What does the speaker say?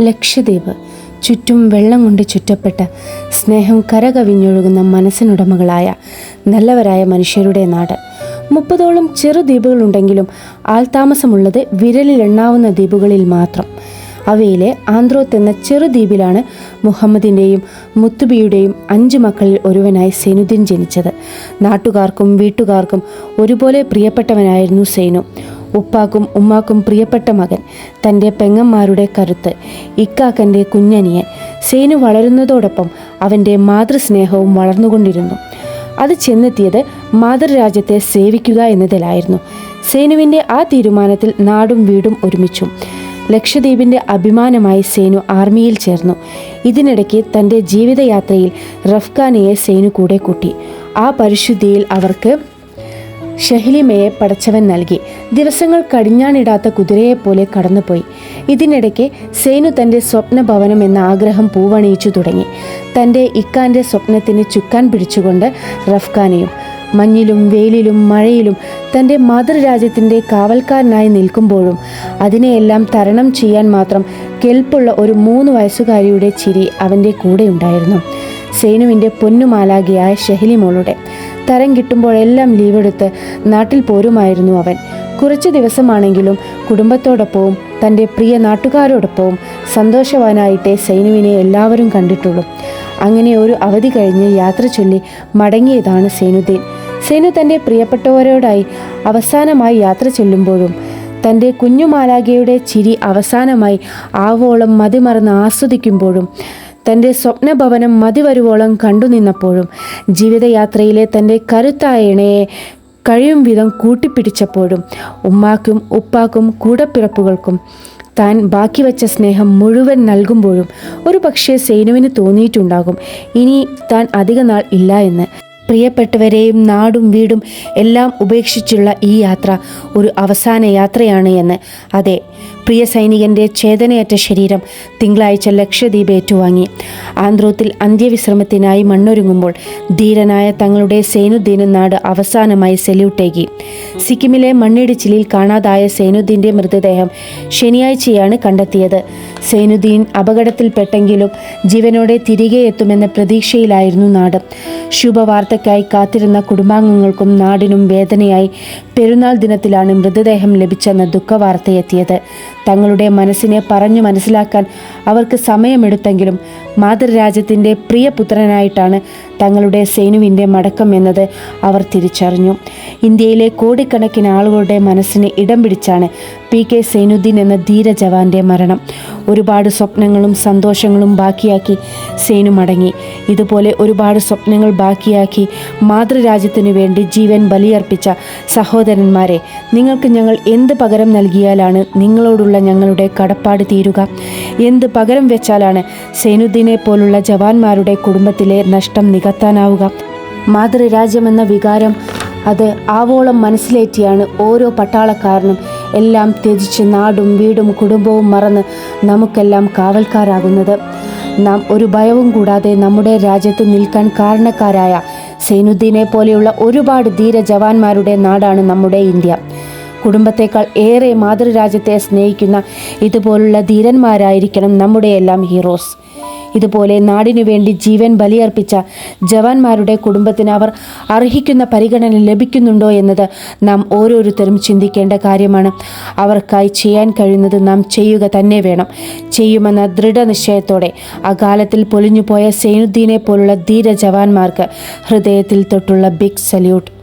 ലക്ഷദ്വീപ്. ചുറ്റും വെള്ളം കൊണ്ട് ചുറ്റപ്പെട്ട സ്നേഹം കരകവിഞ്ഞൊഴുകുന്ന മനസ്സിനുടമകളായ നല്ലവരായ മനുഷ്യരുടെ നാട്. മുപ്പതോളം ചെറു ദ്വീപുകളുണ്ടെങ്കിലും ആൾതാമസമുള്ളത് വിരലിലെണ്ണാവുന്ന ദ്വീപുകളിൽ മാത്രം. അവയിലെ ആന്ത്രോത്ത് എന്ന ചെറുദ്വീപിലാണ് മുഹമ്മദിന്റെയും മുത്തുബിയുടെയും അഞ്ച് മക്കളിൽ ഒരുവനായി സൈനുദ്ദീൻ ജനിച്ചത്. നാട്ടുകാർക്കും വീട്ടുകാർക്കും ഒരുപോലെ പ്രിയപ്പെട്ടവനായിരുന്നു സൈനു. ഉപ്പാക്കും ഉമ്മാക്കും പ്രിയപ്പെട്ട മകൻ തന്റെ പെങ്ങന്മാരുടെ കരുത്ത് ഇക്കാക്കന്റെ കുഞ്ഞനിയൻ. സേനു വളരുന്നതോടൊപ്പം അവന്റെ മാതൃസ്നേഹവും വളർന്നുകൊണ്ടിരുന്നു. അത് ചെന്നെത്തിയത് മാതൃരാജ്യത്തെ സേവിക്കുക എന്നതിലായിരുന്നു. സേനുവിന്റെ ആ തീരുമാനത്തിൽ നാടും വീടും ഒരുമിച്ചു. ലക്ഷദ്വീപിന്റെ അഭിമാനമായി സേനു ആർമിയിൽ ചേർന്നു. ഇതിനിടയ്ക്ക് തന്റെ ജീവിതയാത്രയിൽ റഫ്ഖാനയെ സേനു കൂടെ കൂട്ടി. ആ പരിശുദ്ധിയിൽ അവർക്ക് ഷഹ്ലിമയെ പടച്ചവൻ നൽകി. ദിവസങ്ങൾ കടിഞ്ഞാണിടാത്ത കുതിരയെപ്പോലെ കടന്നുപോയി. ഇതിനിടയ്ക്ക് സേനു തന്റെ സ്വപ്നഭവനം എന്ന ആഗ്രഹം പൂവണിയിച്ചു തുടങ്ങി. തന്റെ ഇക്കാന്റെ സ്വപ്നത്തിന് ചുക്കാൻ പിടിച്ചുകൊണ്ട് റഫ്ഖാനെയും മഞ്ഞിലും വെയിലിലും മഴയിലും തന്റെ മാതൃരാജ്യത്തിന്റെ കാവൽക്കാരനായി നിൽക്കുമ്പോഴും അതിനെയെല്ലാം തരണം ചെയ്യാൻ മാത്രം കെൽപ്പുള്ള ഒരു മൂന്ന് വയസ്സുകാരിയുടെ ചിരി അവന്റെ കൂടെ ഉണ്ടായിരുന്നു സേനുവിന്റെ പൊന്നുമാലാകിയായ ഷെഹലിമോളുടെ തരം കിട്ടുമ്പോഴെല്ലാം ലീവെടുത്ത് നാട്ടിൽ പോരുമായിരുന്നു അവൻ. കുറച്ച് ദിവസമാണെങ്കിലും കുടുംബത്തോടൊപ്പവും തന്റെ പ്രിയ നാട്ടുകാരോടൊപ്പവും സന്തോഷവാനായിട്ടേ സൈനുവിനെ എല്ലാവരും കണ്ടിട്ടുള്ളൂ. അങ്ങനെ ഒരു അവധി കഴിഞ്ഞ് യാത്ര ചൊല്ലി മടങ്ങിയതാണ് സേനുദ്ദീൻ. സേനു തന്റെ പ്രിയപ്പെട്ടവരോടായി അവസാനമായി യാത്ര ചെല്ലുമ്പോഴും തന്റെ കുഞ്ഞുമാലാകയുടെ ചിരി അവസാനമായി ആവോളം മതിമറന്ന് ആസ്വദിക്കുമ്പോഴും തന്റെ സ്വപ്നഭവനം മതിവരുവോളം കണ്ടുനിന്നപ്പോഴും ജീവിതയാത്രയിലെ തന്റെ കരുത്തായ ഇണയെ കഴിയും വിധം കൂട്ടിപ്പിടിച്ചപ്പോഴും ഉമ്മാക്കും ഉപ്പാക്കും കൂടപ്പിറപ്പുകൾക്കും താൻ ബാക്കി വച്ച സ്നേഹം മുഴുവൻ നൽകുമ്പോഴും ഒരു പക്ഷേ സേനുവിന് തോന്നിയിട്ടുണ്ടാകും. ഇനി താൻ അധിക നാൾ ഇല്ല എന്ന്. പ്രിയപ്പെട്ടവരെയും നാടും വീടും എല്ലാം ഉപേക്ഷിച്ചുള്ള ഈ യാത്ര ഒരു അവസാന യാത്രയാണ് എന്ന്. അതെ പ്രിയ സൈനികന്റെ ചേതനയേറ്റ ശരീരം തിങ്കളാഴ്ച ലക്ഷദ്വീപ് ഏറ്റുവാങ്ങി. ആന്ധ്രോത്തിൽ അന്ത്യവിശ്രമത്തിനായി മണ്ണൊരുങ്ങുമ്പോൾ ധീരനായ തങ്ങളുടെ സൈനുദ്ദീന് നാട് അവസാനമായി സെല്യൂട്ടേകി. സിക്കിമിലെ മണ്ണിടിച്ചിലിൽ കാണാതായ സൈനുദ്ദീന്റെ മൃതദേഹം ശനിയാഴ്ചയാണ് കണ്ടെത്തിയത്. സൈനുദ്ദീൻ അപകടത്തിൽപ്പെട്ടെങ്കിലും ജീവനോടെ തിരികെ എത്തുമെന്ന പ്രതീക്ഷയിലായിരുന്നു നാട്. ശുഭവാർത്തയ്ക്കായി കാത്തിരുന്ന കുടുംബാംഗങ്ങൾക്കും നാടിനും വേദനയായി പെരുന്നാൾ ദിനത്തിലാണ് മൃതദേഹം ലഭിച്ചെന്ന ദുഃഖവാർത്തയെത്തിയത്. തങ്ങളുടെ മനസ്സിനെ പറഞ്ഞു മനസ്സിലാക്കാൻ അവർക്ക് സമയമെടുത്തെങ്കിലും മാതൃരാജ്യത്തിന്റെ പ്രിയപുത്രനായിട്ടാണ് തങ്ങളുടെ സേനുവിന്റെ മടക്കം എന്നത് അവർ തിരിച്ചറിഞ്ഞു. ഇന്ത്യയിലെ കോടിക്കണക്കിന് ആളുകളുടെ മനസ്സിന് ഇടം പിടിച്ചാണ് പി കെ സൈനുദ്ദീൻ എന്ന ധീരജവാന്റെ മരണം. ഒരുപാട് സ്വപ്നങ്ങളും സന്തോഷങ്ങളും ബാക്കിയാക്കി സേനു മടങ്ങി. ഇതുപോലെ ഒരുപാട് സ്വപ്നങ്ങൾ ബാക്കിയാക്കി മാതൃരാജ്യത്തിനു വേണ്ടി ജീവൻ ബലിയർപ്പിച്ച സഹോദരന്മാരെ നിങ്ങൾക്ക് ഞങ്ങൾ എന്ത് പകരം നൽകിയാലാണ് നിങ്ങളോടുള്ള ഞങ്ങളുടെ കടപ്പാട് തീരുക? എന്ത് പകരം വെച്ചാലാണ് സൈനുദ്ദീനെ പോലുള്ള ജവാന്മാരുടെ കുടുംബത്തിലെ നഷ്ടം നികത്താനാവുക? മാതൃരാജ്യമെന്ന വികാരം അത് ആവോളം മനസ്സിലേറ്റിയാണ് ഓരോ പട്ടാളക്കാരനും എല്ലാം ത്യജിച്ച് നാടും വീടും കുടുംബവും മറന്ന് നമുക്കെല്ലാം കാവൽക്കാരാകുന്നത്. നാം ഒരു ഭയവും കൂടാതെ നമ്മുടെ രാജ്യത്ത് നിൽക്കാൻ കാരണക്കാരായ സൈനുദ്ദീനെ പോലെയുള്ള ഒരുപാട് ധീര ജവാന്മാരുടെ നാടാണ് നമ്മുടെ ഇന്ത്യ. കുടുംബത്തേക്കാൾ ഏറെ മാതൃരാജ്യത്തെ സ്നേഹിക്കുന്ന ഇതുപോലുള്ള ധീരന്മാരായിരിക്കണം നമ്മുടെ എല്ലാം ഹീറോസ്. ഇതുപോലെ നാടിനു വേണ്ടി ജീവൻ ബലിയർപ്പിച്ച ജവാന്മാരുടെ കുടുംബത്തിന് അവർ അർഹിക്കുന്ന പരിഗണന ലഭിക്കുന്നുണ്ടോ എന്നത് നാം ഓരോരുത്തരും ചിന്തിക്കേണ്ട കാര്യമാണ്. അവർക്കായി ചെയ്യാൻ കഴിയുന്നത് നാം ചെയ്യുക തന്നെ വേണം. ചെയ്യുമെന്ന ദൃഢനിശ്ചയത്തോടെ അകാലത്തിൽ പൊലിഞ്ഞുപോയ സൈനുദ്ദീനെ പോലുള്ള ധീര ജവാന്മാർക്ക് ഹൃദയത്തിൽ തൊട്ടുള്ള ബിഗ് സല്യൂട്ട്